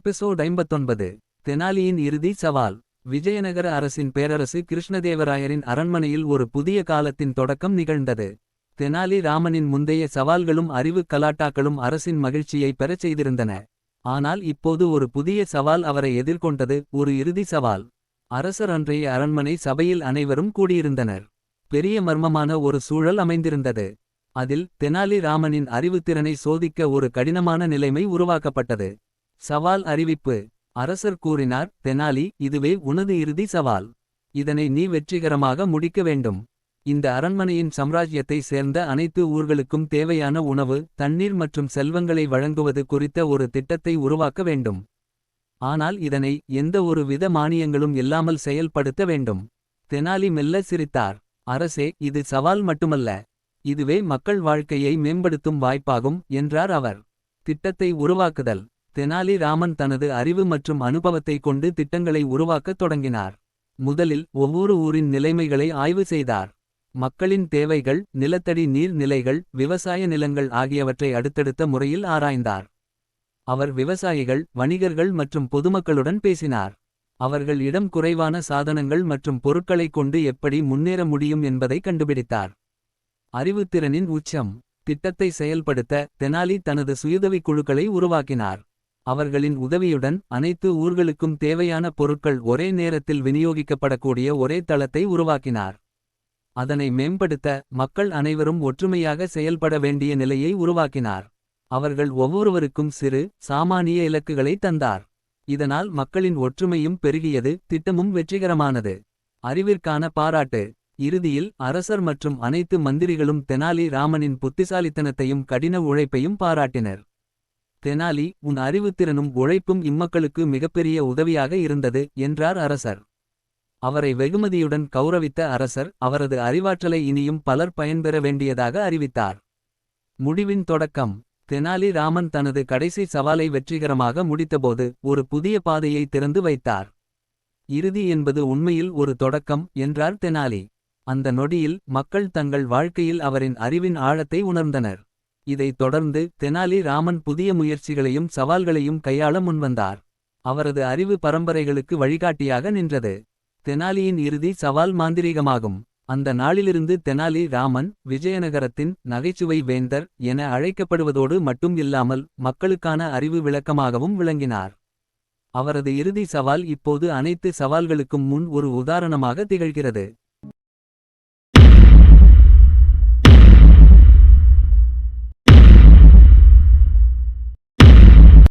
Episode ஐம்பத்தொன்பது தெனாலியின் இறுதி சவால். விஜயநகர அரசின் பேரரசு கிருஷ்ணதேவராயரின் அரண்மனையில் ஒரு புதிய காலத்தின் தொடக்கம் நிகழ்ந்தது. தெனாலி ராமனின் முந்தைய சவால்களும் அறிவு கலாட்டாக்களும் அரசின் மகிழ்ச்சியை பெறச் செய்திருந்தன. ஆனால் இப்போது ஒரு புதிய சவால் அவரை எதிர்கொண்டது ஒரு இறுதி சவால். அரசர் அன்றைய அரண்மனை சபையில் அனைவரும் கூடியிருந்தனர். பெரிய மர்மமான ஒரு சூழல் அமைந்திருந்தது. அதில் தெனாலி ராமனின் அறிவுத்திறனை சோதிக்க ஒரு கடினமான நிலைமை உருவாக்கப்பட்டது. சவால் அறிவிப்பு. அரசர் கூறினார் தெனாலி இதுவே உனது இறுதி சவால். இதனை நீ வெற்றிகரமாக முடிக்க வேண்டும். இந்த அரண்மனையின் சம்ராஜ்யத்தை சேர்ந்த அனைத்து ஊர்களுக்கும் தேவையான உணவு தண்ணீர் மற்றும் செல்வங்களை வழங்குவது குறித்த ஒரு திட்டத்தை உருவாக்க வேண்டும். ஆனால் இதனை எந்த ஒரு வித மானியங்களும் இல்லாமல் செயல்படுத்த வேண்டும். தெனாலி மெல்ல சிரித்தார் அரசே இது சவால் மட்டுமல்ல. இதுவே மக்கள் வாழ்க்கையை மேம்படுத்தும் வாய்ப்பாகும் என்றார் அவர். திட்டத்தை உருவாக்குதல். தெனாலி ராமன் தனது அறிவு மற்றும் அனுபவத்தை கொண்டு திட்டங்களை உருவாக்கத் தொடங்கினார். முதலில் ஒவ்வொரு ஊரின் நிலைமைகளை ஆய்வு செய்தார். மக்களின் தேவைகள் நிலத்தடி நீர் நிலைகள் விவசாய நிலங்கள் ஆகியவற்றை அடுத்தடுத்த முறையில் ஆராய்ந்தார். அவர் விவசாயிகள் வணிகர்கள் மற்றும் பொதுமக்களுடன் பேசினார். அவர்கள் இடம் குறைவான சாதனங்கள் மற்றும் பொருட்களைக் கொண்டு எப்படி முன்னேற முடியும் என்பதை கண்டுபிடித்தார். அறிவுத்திறனின் உச்சம். திட்டத்தை செயல்படுத்த தெனாலி தனது சுயுதவிக் குழுக்களை உருவாக்கினார். அவர்களின் உதவியுடன் அனைத்து ஊர்களுக்கும் தேவையான பொருட்கள் ஒரே நேரத்தில் விநியோகிக்கப்படக்கூடிய ஒரே தளத்தை உருவாக்கினார். அதனை மேம்படுத்த மக்கள் அனைவரும் ஒற்றுமையாக செயல்பட வேண்டிய நிலையை உருவாக்கினார். அவர்கள் ஒவ்வொருவருக்கும் சிறு சாமானிய இலக்குகளை தந்தார். இதனால் மக்களின் ஒற்றுமையும் பெருகியது திட்டமும் வெற்றிகரமானது. அறிவிற்கான பாராட்டு. இறுதியில் அரசர் மற்றும் அனைத்து மந்திரிகளும் தெனாலி ராமனின் புத்திசாலித்தனத்தையும் கடின உழைப்பையும் பாராட்டினர். தெனாலி உன் அறிவுத்திறனும் உழைப்பும் இம்மக்களுக்கு மிகப்பெரிய உதவியாக இருந்தது என்றார் அரசர். அவரை வெகுமதியுடன் கௌரவித்த அரசர் அவரது அறிவாற்றலை இனியும் பலர் பயன்பெற வேண்டியதாக அறிவித்தார். முடிவின் தொடக்கம். தெனாலி ராமன் தனது கடைசி சவாலை வெற்றிகரமாக முடித்தபோது ஒரு புதிய பாதையை திறந்து வைத்தார். இறுதி என்பது உண்மையில் ஒரு தொடக்கம் என்றார் தெனாலி. அந்த நொடியில் மக்கள் தங்கள் வாழ்க்கையில் அவரின் அறிவின் ஆழத்தை உணர்ந்தனர். இதைத் தொடர்ந்து தெனாலி ராமன் புதிய முயற்சிகளையும் சவால்களையும் கையாள முன்வந்தார். அவரது அறிவு பரம்பரைகளுக்கு வழிகாட்டியாக நின்றது. தெனாலியின் இறுதி சவால் மாந்திரீகமாகும். அந்த நாளிலிருந்து தெனாலி ராமன் விஜயநகரத்தின் நகைச்சுவை வேந்தர் என அழைக்கப்படுவதோடு மட்டும் இல்லாமல் மக்களுக்கான அறிவு விளக்கமாகவும் விளங்கினார். அவரது இறுதி சவால் இப்போது அனைத்து சவால்களுக்கும் முன் ஒரு உதாரணமாக திகழ்கிறது.